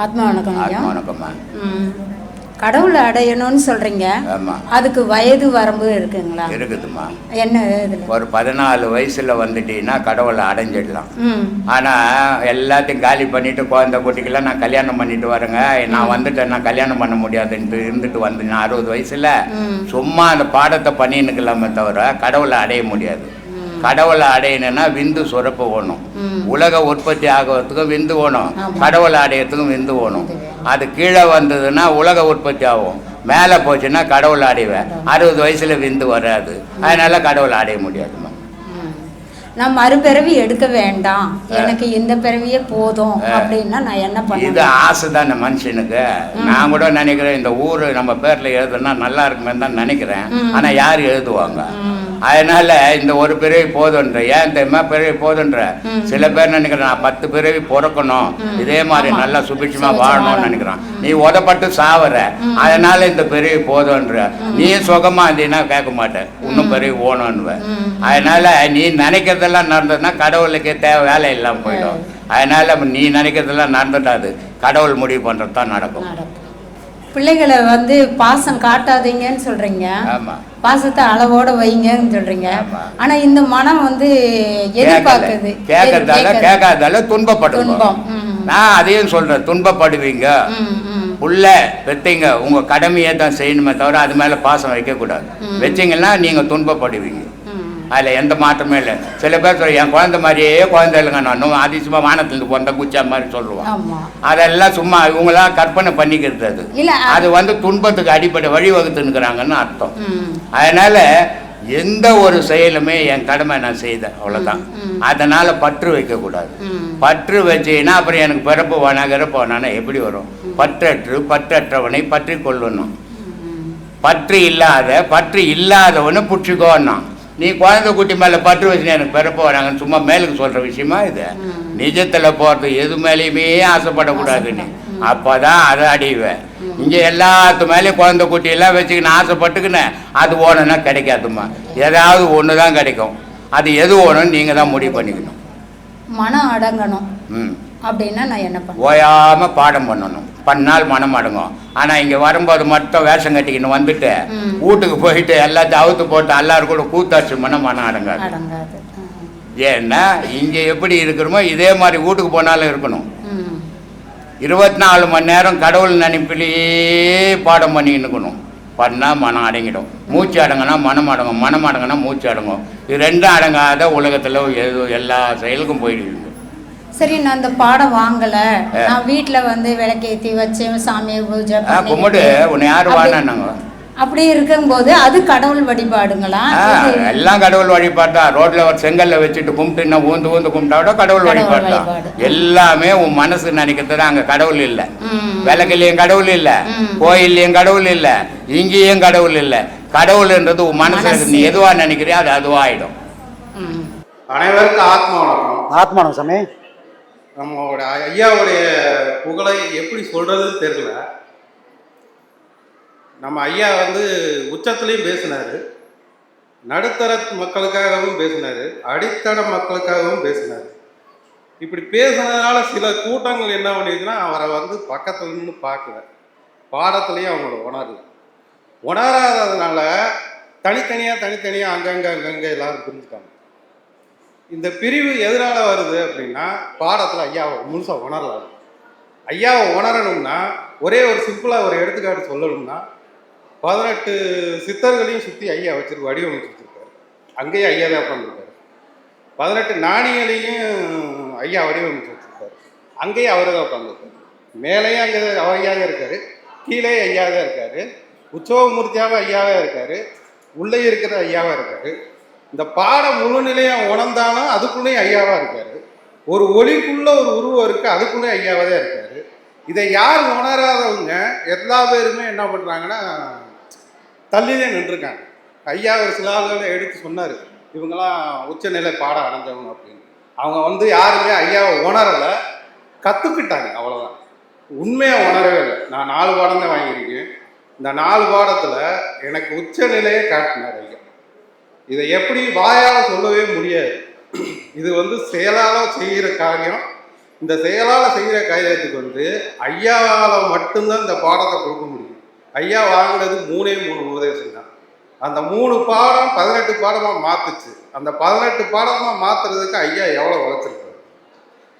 ஆத்மா வணக்கம் ஆத்மா வணக்கம்மா. கடவுளை அடையணும்னு சொல்றீங்க. ஆமா. அதுக்கு வயது வரம்பு இருக்குங்களா? இருக்குதும்மா. என்ன இதுல ஒரு பதினாலு வயசுல வந்துட்டீங்கன்னா கடவுளை அடைஞ்சிடலாம். ஆனா எல்லாத்தையும் காலி பண்ணிட்டு குழந்தை குட்டிக்கெல்லாம் நான் கல்யாணம் பண்ணிட்டு வரேங்க. நான் வந்துட்டேன் நான் கல்யாணம் பண்ண முடியாதுன்ட்டு இருந்துட்டு வந்து நான் அறுபது வயசுல. சும்மா அந்த பாடத்தை பண்ணின்னுக்கலாமே தவிர கடவுளை அடைய முடியாது. கடவுளை அடையணும்னா விந்து சுரப்பு வேணும் ம். உலக உற்பத்தி ஆகிறதுக்கும் விந்து ஆமா. கடவுளை அடையறதுக்கும் விந்து வேணும். அது கீழே வந்ததுன்னா உலக உற்பத்தி ஆகும். மேலே போச்சுன்னா கடவுளை அடைவேன். அறுபது வயசுல விந்து வராது. அதனால கடவுளை அடைய முடியாதும்மா ம். நான் மறுபிறவி எடுக்க வேண்டாம். எனக்கு இந்த பிறவியே போதும் அப்படின்னா நான் என்ன இது பண்ணணும் ஆசை தானே மனுஷனுக்கு. நான் கூட நினைக்கிறேன் இந்த ஊர் நம்ம பேர்ல எழுதுனா நல்லா இருக்குமே தான் நினைக்கிறேன். ஆனா யார் எழுதுவாங்க. அதனால இந்த ஒரு பிறவி போதுன்ற ஏன் தெரியுமா? பிறவி போதுன்ற. சில பேர் நினைக்கிறேன் நான் பத்து பிறவி பிறக்கணும். இதே மாதிரி நல்லா சுபிட்சமா வாழணும்னு நினைக்கிறான். நீ உதப்பட்டு சாவற. அதனால இந்த பிறவி போதுன்ற. நீ சுகமா இருந்தீங்கன்னா கேட்க மாட்டேன். இன்னும் பிறவி ஓணும்னுவ. அதனால நீ நினைக்கிறதெல்லாம் நடந்ததுன்னா கடவுளுக்கு தேவை வேலை இல்லாம போயிடும். அதனால நீ நினைக்கிறதெல்லாம் நடந்துட்டாது கடவுள் முடிவு பண்றது தான் நடக்கும். பிள்ளைகளை வந்து பாசம் காட்டாதீங்கன்னு சொல்றீங்க. பாசத்தை அளவோட வைங்கன்னு சொல்றீங்க. ஆனா இந்த மனம் வந்து எதிர்பார்க்குது. கேட்கறதால கேட்கறது. கேட்காதால துன்பப்படுங்க துன்பம். ம். நான் அதையும் சொல்றேன். துன்பப்படுவீங்க. புள்ள பெத்தீங்க உங்க கடமையை தான் செய்யணுமே தவிர அது மேல பாசம் வைக்கக்கூடாது. வச்சீங்கன்னா நீங்க துன்பப்படுவீங்க. அதுல எந்த மாற்றமே இல்லை. சில பேர் சொல்ல என் குழந்தை மாதிரியே குழந்தை இல்லைங்க நான். இன்னும் அதிசயமா வானத்துலேருந்து பிறந்த குச்சா மாதிரி சொல்லுவான். அதெல்லாம் சும்மா இவங்களாம் கற்பனை பண்ணிக்கிறது அது. அது வந்து துன்பத்துக்கு அடிப்படை வழிவகுத்துனுக்குறாங்கன்னு அர்த்தம். அதனால எந்த ஒரு செயலுமே என் கடமை நான் செய்தேன் அவ்வளவுதான். அதனால பற்று வைக்கக்கூடாது. பற்று வச்சீங்கன்னா அப்புறம் எனக்கு பிறப்பு வேணா இறப்பு எப்படி வரும்? பற்றற்று பற்றற்றவனை பற்றி கொள்ளணும். பற்று இல்லாத பற்று இல்லாதவனை புடிச்சுக்கோன்னா நீ குழந்தை குட்டி மேல பற்று வச்சுன்னு எனக்கு பிறப்பு வராங்கன்னு சும்மா மேலுக்கு சொல்ற விஷயமா இது? நிஜத்துல போறது எது மேலேயுமே ஆசைப்படக்கூடாது நீ. அப்பதான் அதை அடைவேன் இங்க எல்லாத்து மேலேயும் குழந்தை குட்டி எல்லாம் வச்சுக்கின்னு ஆசைப்பட்டுக்கினேன் அது ஓணுன்னா கிடைக்காதும்மா. ஏதாவது ஒன்று தான் கிடைக்கும். அது எது ஓணும்னு நீங்க தான் முடிவு பண்ணிக்கணும். மனம் அடங்கணும். ம். அப்படின்னா நான் என்ன பண்ண ஓயாம பாடம் பண்ணணும். பண்ணால் மனம் அடங்கும். ஆனா இங்க வரும்போது மட்டும் வேஷம் கட்டிக்கின்னு வந்துட்டு. வீட்டுக்கு போயிட்டு எல்லாத்தையும் அவுத்து போட்டு எல்லாரும் கூட கூத்தாச்சு மனம் மனம் அடங்காது. ஏன்னா இங்க எப்படி இருக்கிறோமோ இதே மாதிரி வீட்டுக்கு போனாலும் இருக்கணும். இருபத்தி நாலு மணி நேரம் கடவுள் நினைப்பிலேயே பாடம் பண்ணிக்கின்னு இருக்கணும் பண்ணா மனம் அடங்கிடும். மூச்சு அடங்கினா மனம் அடங்கும். மனம் அடங்கினா மூச்சு அடங்கும். இது ரெண்டும் அடங்காத உலகத்துல எது எல்லா செயலுக்கும் போயிடுவீங்க சரி நான் அந்த பாடம் வாங்கல. நான் வீட்ல வந்து விளக்கேத்தி வச்சு சாமியை பூஜை ஆ, கும்பிடு. பண்ணிக்கிட்டு உன்னை யாரு வானாங்க அப்படி இருக்கும்போது அது கடவுள் வழிபாடுங்களா? எல்லாம் கடவுள் வழிபாட்டா? ரோட்ல ஒரு செங்கல்ல வச்சுட்டு கும்பிட்டு இன்னும் ஊந்து ஊந்து கும்பிட்டா கூட கடவுள் வழிபாடு. எல்லாமே உன் மனசு நினைக்கிறது அங்க கடவுள் இல்ல. விளக்குலயும் கடவுள் இல்ல. கோயில்லையும் கடவுள் இல்ல. இங்கேயும் கடவுள் இல்ல. கடவுள்ன்றது உன் மனசுல. நீ எதுவா நினைக்கிறியோ அது அதுவாயிடும். அனைவருக்கும் ஆத்மா வணக்கம். ஆத்மானம் சாமி. நம்மளோட ஐயாவுடைய புகழை எப்படி சொல்கிறதுன்னு தெரியல. நம்ம ஐயா வந்து உச்சத்துலேயும் பேசினார். நடுத்தர மக்களுக்காகவும் பேசினார். அடித்தட மக்களுக்காகவும் பேசினார். இப்படி பேசுனதுனால சில கூட்டங்கள் என்ன பண்ணிருக்குன்னா அவரை வந்து பக்கத்துல நின்று பார்க்கல. பாடத்துலேயும் அவங்கள உணரல. உணராததுனால தனித்தனியாக தனித்தனியாக அங்கங்கே அங்கங்கே எல்லாரும் புரிஞ்சுட்டாங்க இந்த பிரிவு எதனால வருது அப்படின்னா பாடத்தில் ஐயாவை முழுசாக உணரலாம் ஐயாவை உணரணும்னா ஒரே ஒரு சிம்பிளாக ஒரு எடுத்துக்காட்டு சொல்லணும்னா பதினெட்டு சித்தர்களையும் சுற்றி ஐயா வச்சிருக்கு வடிவமைச்சு வச்சுருக்காரு. அங்கேயே ஐயா தான் உட்காந்துருக்காரு பதினெட்டு நாணிகளையும் ஐயா வடிவமைச்சு வச்சுருக்காரு. அங்கேயே அவர் தான் உட்காந்துருக்காரு மேலேயும் அங்கே ஐயா தான் இருக்காரு. கீழே ஐயா தான் இருக்காரு. உற்சவமூர்த்தியாகவும் ஐயாவே இருக்காரு. உள்ளே இருக்கிற ஐயாவாக இருக்காரு. இந்த பாட முழுநிலையா உணர்ந்தாலும் அதுக்குள்ளேயும் ஐயாவாக இருக்கார். ஒரு ஒளிக்குள்ள ஒரு உருவம் இருக்கு அதுக்குள்ளே ஐயாவாக தான் இருக்காரு. இதை யார் உணராதவங்க எல்லா பேருமே என்ன பண்ணுறாங்கன்னா தள்ளிலே நின்றுருக்காங்க. ஐயா ஒரு சில ஆளுகளை எடுத்து சொன்னார் இவங்கெல்லாம் உச்சநிலை பாடம் அடைஞ்சவங்க அப்படின்னு. அவங்க வந்து யாருமே ஐயாவை உணரலை கற்றுக்கிட்டாங்க அவ்வளோதான் உண்மையாக உணரவே இல்லை. நான் நாலு பாடம் தான் வாங்கியிருக்கேன். இந்த நாலு பாடத்தில் எனக்கு உச்சநிலையை காட்டினார் ஐயா. இதை எப்படி வாயால் சொல்லவே முடியாது. இது வந்து செயலால் செய்கிற காரியம். இந்த செயலால் செய்கிற காரியத்துக்கு வந்து ஐயாவால் மட்டும்தான் இந்த பாடத்தை கொடுக்க முடியும். ஐயா வாங்கினது மூணே மூணு உபதேசம் தான். அந்த மூணு பாடம் பதினெட்டு பாடமாக மாற்றுச்சு அந்த பதினெட்டு பாடமாக மாற்றுறதுக்கு ஐயா எவ்வளோ உழைச்சிருக்காரு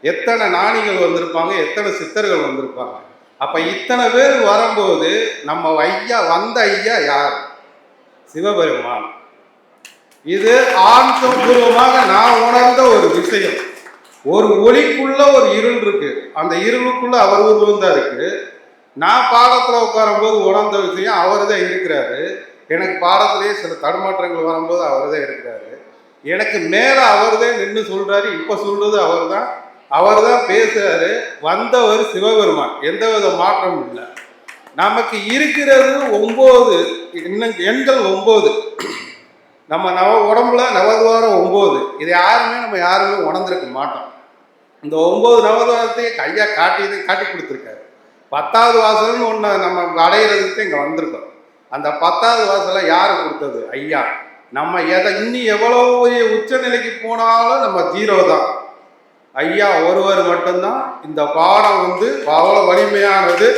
எத்தனை நாணிகள் வந்திருப்பாங்க? எத்தனை சித்தர்கள் வந்திருப்பாங்க? அப்போ இத்தனை பேர் வரும்போது நம்ம ஐயா வந்த ஐயா யார்? சிவபெருமான். இது ஆன்மபூர்வமாக நான் உணர்ந்த ஒரு விஷயம். ஒரு ஒளிக்குள்ள ஒரு இருள் இருக்கு. அந்த இருளுக்குள்ள அவர் உருவம் தான் இருக்கு நான் பாடத்துல உட்காரும்போது உணர்ந்த விஷயம் அவர் தான் இருக்கிறாரு. எனக்கு பாடத்திலேயே சில தடுமாற்றங்கள் வரும்போது அவர் தான் இருக்கிறாரு. எனக்கு மேல அவர் தான் நின்று சொல்றாரு இப்ப சொல்றது அவர் தான் அவர் தான் பேசுறாரு. வந்தவர் சிவபெருமான். எந்த வித மாற்றமும் இல்லை. நமக்கு இருக்கிறது ஒன்பது இன்னும் எண்கள் ஒன்பது. நம்ம நவ உடம்புல நவதுவாரம் ஒம்பது. இது யாருமே நம்ம யாருமே உணர்ந்திருக்க மாட்டோம். இந்த ஒம்பது நவதுவாரத்தையும் கையாக காட்டி காட்டி கொடுத்துருக்காரு. பத்தாவது வாசல்னு ஒன்று நம்ம அடையிறதுக்கு இங்கே வந்திருக்கோம். அந்த பத்தாவது வாசலை யார் கொடுத்தது? ஐயா. நம்ம எதை இன்னும் எவ்வளோ பெரிய உச்சநிலைக்கு போனாலும் நம்ம ஜீரோ தான். ஐயா ஒருவர் மட்டும்தான் இந்த பாடம் வந்து அவ்வளோ வலிமையானது.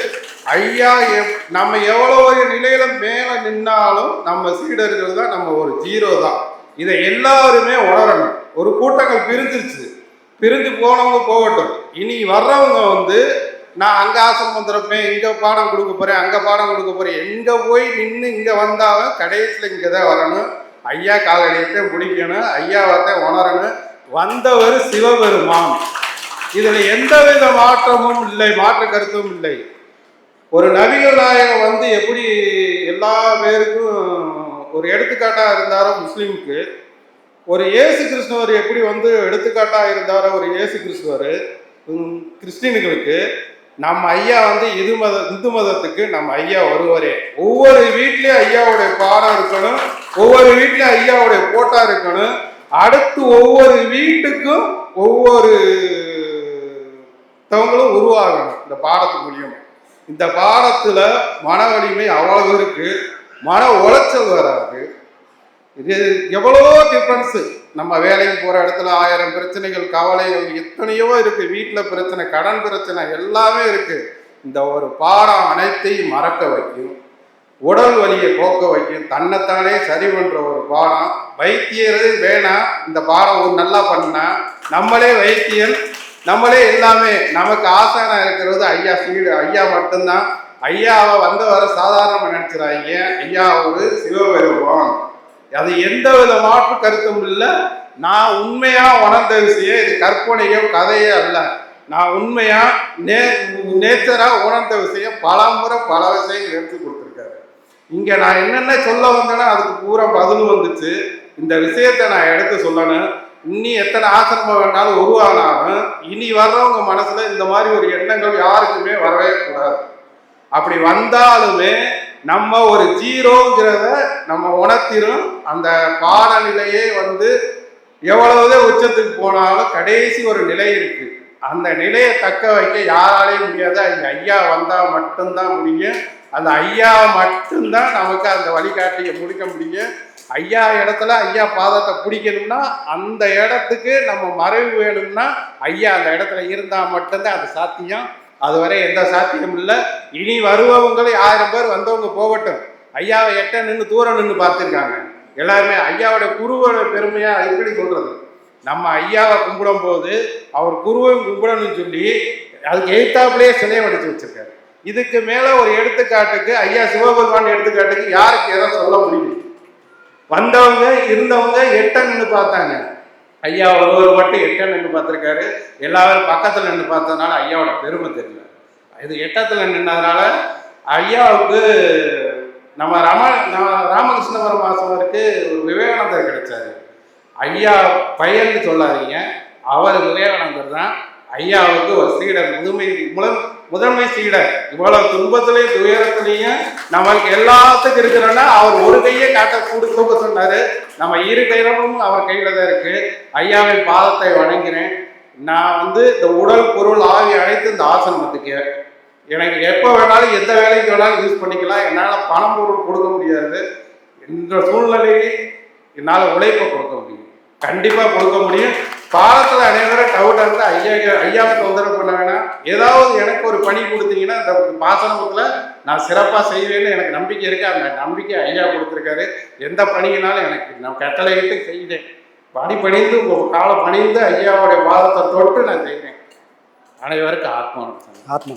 ஐயா எப்- நம்ம எவ்வளோ ஒரு நிலையில மேலே நின்னாலும் நம்ம சீடர்கள் தான் நம்ம ஒரு ஜீரோ தான். இதை எல்லாருமே உணரணும். ஒரு கூட்டங்கள் பிரிஞ்சிருச்சு. பிரிஞ்சு போனவங்க போகட்டும். இனி வர்றவங்க வந்து நான் அங்கே ஆசனம் வந்துருப்பேன் இங்கே பாடம் கொடுக்க போகிறேன் அங்கே பாடம் கொடுக்க போகிறேன் எங்கே போய் நின்று இங்கே வந்தாலும் கடைசியில் இங்கே தான் வரணும். ஐயா காலடியத்தை பிடிக்கணும் ஐயாவத்தை உணரணும். வந்தவர் சிவபெருமான். இதில் எந்தவித மாற்றமும் இல்லை மாற்று கருத்தும் இல்லை. ஒரு நபிகள் நாயகம் வந்து எப்படி எல்லா பேருக்கும் ஒரு எடுத்துக்காட்டா இருந்தாரோ முஸ்லீமுக்கு ஒரு இயேசு கிருஷ்ணவர் எப்படி வந்து எடுத்துக்காட்டா இருந்தாரோ ஒரு இயேசு கிறிஸ்துவர் கிறிஸ்டின்களுக்கு நம்ம ஐயா வந்து இது மத இந்து மதத்துக்கு நம்ம ஐயா வருவாரே ஒவ்வொரு வீட்லயும் ஐயாவுடைய பாடம் இருக்கணும் ஒவ்வொரு வீட்லயும் ஐயாவுடைய போட்டா இருக்கணும். அடுத்து ஒவ்வொரு வீட்டுக்கும் ஒவ்வொரு தவங்களும் உருவாகணும் இந்த பாடத்து மூலியமா. இந்த பாடத்துல மன வலிமை அவ்வளவு இருக்கு. மன உளைச்சல் வராது இது எவ்வளவோ டிஃப்ரென்ஸு நம்ம வேலைக்கு போகிற இடத்துல ஆயிரம் பிரச்சனைகள் கவலைகள் எத்தனையோ இருக்குது வீட்டில் பிரச்சனை கடன் பிரச்சனை எல்லாமே இருக்குது இந்த ஒரு பாடம் அனைத்தையும் மறக்க வைக்கும். உடல் வலியை போக்க வைக்கும். தன்னைத்தானே சரி பண்ணுற ஒரு பாடம். வைத்தியர் வேணாம். இந்த பாடம் ஒரு நல்லா பண்ணா நம்மளே வைத்தியன் நம்மளே எல்லாமே நமக்கு ஆசானா இருக்கிறது ஐயா சீடு ஐயா மட்டும்தான். ஐயாவை வந்தவரை சாதாரணமாக நினைச்சிடாங்க ஐயா ஒரு சிவபெருமான். அது எந்த வித மாற்று கருத்தும் இல்லை. நான் உண்மையா உணர்ந்த விஷயம் இது கற்பனையோ கதையோ அல்ல. நான் உண்மையா நே நேச்சரா உணர்ந்த விஷயம் பல முறை பல விஷயங்கள் எடுத்து கொடுத்துருக்காரு. இங்க நான் என்னென்ன சொல்ல வந்தேன்னா அதுக்கு பூரா பதில் வந்துச்சு. இந்த விஷயத்தை நான் எடுத்து சொல்லணும். இனி எத்தனை ஆசிரமம் வேணாலும் உருவானாலும் இனி வர்றவங்க மனசுல இந்த மாதிரி ஒரு எண்ணங்கள் யாருக்குமே வரவே கூடாது. அப்படி வந்தாலுமே நம்ம ஒரு ஜீரோங்கிறத நம்ம உணர்த்திரும். அந்த பாடநிலையே வந்து எவ்வளவுதே உச்சத்துக்கு போனாலும் கடைசி ஒரு நிலை இருக்கு. அந்த நிலையை தக்க வைக்க யாராலையும் முடியாது. அந்த ஐயா வந்தால் மட்டும்தான் முடியும். அந்த ஐயா மட்டும்தான் நமக்கு அந்த வழிகாட்டியை முடிக்க முடியும். ஐயா இடத்துல ஐயா பாதத்தை பிடிக்கணும்னா அந்த இடத்துக்கு நம்ம மறைவு வேணும்னா ஐயா அந்த இடத்துல இருந்தால் மட்டும்தான் அது சாத்தியம். அதுவரை எந்த சாத்தியம் இல்லை. இனி வருபவங்களே ஆயிரம் பேர் வந்தவங்க போகட்டும். ஐயாவை எட்ட நின்று தூரம் நின்று பார்த்துருக்காங்க. எல்லாருமே ஐயாவோட குருவோட பெருமையாக எப்படி சொல்கிறது நம்ம ஐயாவை கும்பிடும் போது அவர் குருவையும் கும்பிடணும்னு சொல்லி அதுக்கு எய்த்தாப்புலேயே சிலையை வடிச்சு வச்சிருக்காரு. இதுக்கு மேலே ஒரு எடுத்துக்காட்டுக்கு ஐயா சிவபெருமான் எடுத்துக்காட்டுக்கு யாருக்கு எதை சொல்ல முடியும்? வந்தவங்க இருந்தவங்க எட்ட நின்று பார்த்தாங்க. ஐயா ஒருவர் மட்டும் எட்ட நின்று பார்த்துருக்காரு. எல்லாரும் பக்கத்தில் நின்று பார்த்ததுனால ஐயாவோட பெருமை தெரியல. இது எட்டத்தில் நின்னதுனால ஐயாவுக்கு நம்ம ரம நம்ம ராமகிருஷ்ண பரமாசவருக்கு ஒரு விவேகானந்தர் கிடைச்சாரு. ஐயா பையன்னு சொல்லாதீங்க. அவர் விவேகானந்தர் தான். ஐயாவுக்கு ஒரு சீடர் முதுமை முதல் முதன்மை சீடர் இவ்வளவு துன்பத்திலையும் துயரத்திலையும் நமக்கு எல்லாத்துக்கும் இருக்கிறோன்னா அவர் ஒரு கையை காட்ட கூடு தூக்க சொன்னாரு. நம்ம இரு கையிலும் அவர் கையில தான் இருக்கு. ஐயாவின் பாதத்தை வணங்கினேன். நான் வந்து இந்த உடல் பொருள் ஆகி அனைத்து இந்த ஆசிரமத்துக்கு. எனக்கு எப்போ வேணாலும் எந்த வேலைக்கு வேணாலும் யூஸ் பண்ணிக்கலாம். என்னால் பணம் பொருள் கொடுக்க முடியாது. இந்த சூழ்நிலையை என்னால் உழைப்பை கொடுக்க முடியும். கண்டிப்பாக கொடுக்க முடியும். பாலத்தில் அனைவரும் டவுட்டாக இருந்தால் ஐயா ஐயாவை தொந்தரவு பண்ண வேணாம். ஏதாவது எனக்கு ஒரு பணி கொடுத்தீங்கன்னா இந்த பாசனத்தில் நான் சிறப்பாக செய்வேன்னு எனக்கு நம்பிக்கை இருக்குது அந்த நம்பிக்கை ஐயா கொடுத்துருக்காரு. எந்த பணியினாலும் எனக்கு நான் கட்டளையிட்டு செய்தேன். பணி பணிந்து உங்கள் காலை பணிந்து ஐயாவுடைய பாதத்தை தொட்டு நான் செய்தேன். அனைவருக்கும் ஆத்மா ஆத்மா